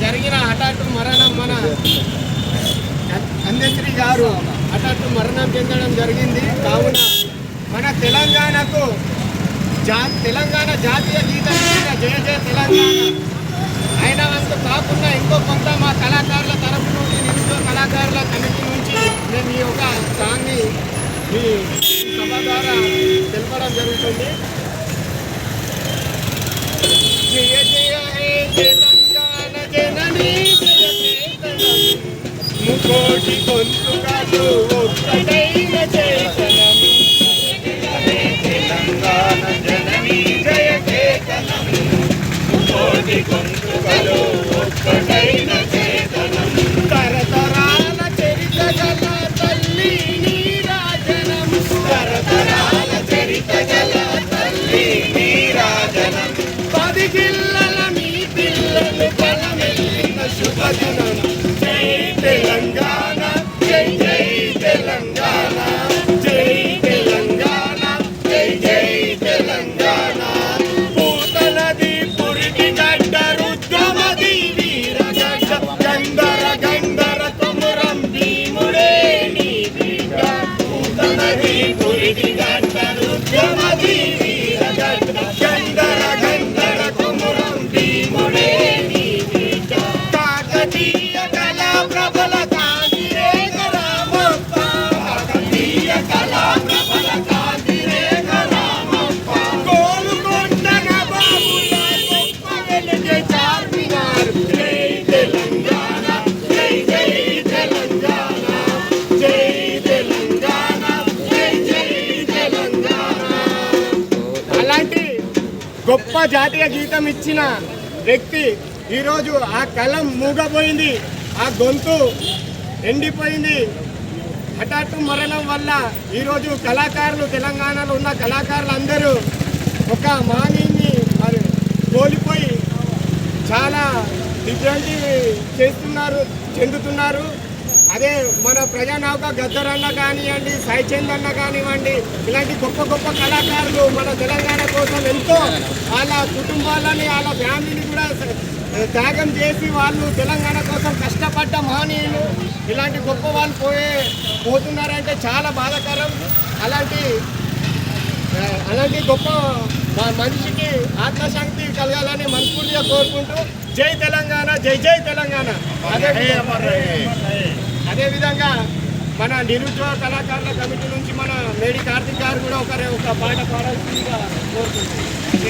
జరిగిన హఠాత్తు మరణం మన అందశ్రీ గారు హఠాత్తు మరణం చెందడం జరిగింది. కావున మన తెలంగాణకు జా తెలంగాణ జాతీయ గీతం జయ జయ తెలంగాణ. అయిన వంతు కాకుండా ఇంకో కొంత మా కళాకారుల తరపు నుండి నిరుద్యోగ కళాకారుల కమిటీ నుంచి మేము ఈ యొక్క సాంగ్ని మీ సభ ద్వారా తెలపడం జరుగుతుంది. జయ జయ ముకోటి గొంతుకలు ఒక్కటైన చేతనం. తెలంగాణ జనని జయ కేతనం. కోటి గొంతుకలు ఒక్కటైన చేతనం. తరతరాల చరిత గల తల్లి నీరాజనం. తరతరాల చరిత గల తల్లి నీరాజనం. పది జిల్లల మీ పిల్లలు బలమెల్లిన శుభదినం. తెలంగాణ గొప్ప జాతీయ గీతం ఇచ్చిన వ్యక్తి ఈరోజు ఆ కలం మూగపోయింది ఆ గొంతు ఎండిపోయింది. హఠాత్తు మరణం వల్ల ఈరోజు కళాకారులు తెలంగాణలో ఉన్న కళాకారులు అందరూ ఒక మానీని మరి కోల్పోయి చాలా దిగ్భ్రాంతి చేస్తున్నారు చెందుతున్నారు. అదే మన ప్రజానౌక గద్దరన్న కానివ్వండి సాయిచంద్ అన్న కానివ్వండి ఇలాంటి గొప్ప గొప్ప కళాకారులు మన తెలంగాణ కోసం ఎంతో వాళ్ళ కుటుంబాలని వాళ్ళ ఫ్యామిలీని కూడా త్యాగం చేసి వాళ్ళు తెలంగాణ కోసం కష్టపడ్డ మహనీయులు ఇలాంటి గొప్ప వాళ్ళు పోయే పోతున్నారంటే చాలా బాధాకరం. అలాంటి అలాంటి గొప్ప మనిషికి ఆత్మశాంతి కలగాలని మనస్ఫూర్తిగా కోరుకుంటూ జై తెలంగాణ జై జై తెలంగాణ. అదే అదేవిధంగా మన నిరుద్యోగ కళాకారుల కమిటీ నుంచి మన మేడి కార్తిక్ గారు కూడా ఒకరే ఒక పాట పాడాల్సిందిగా కోరుకుంటున్నాం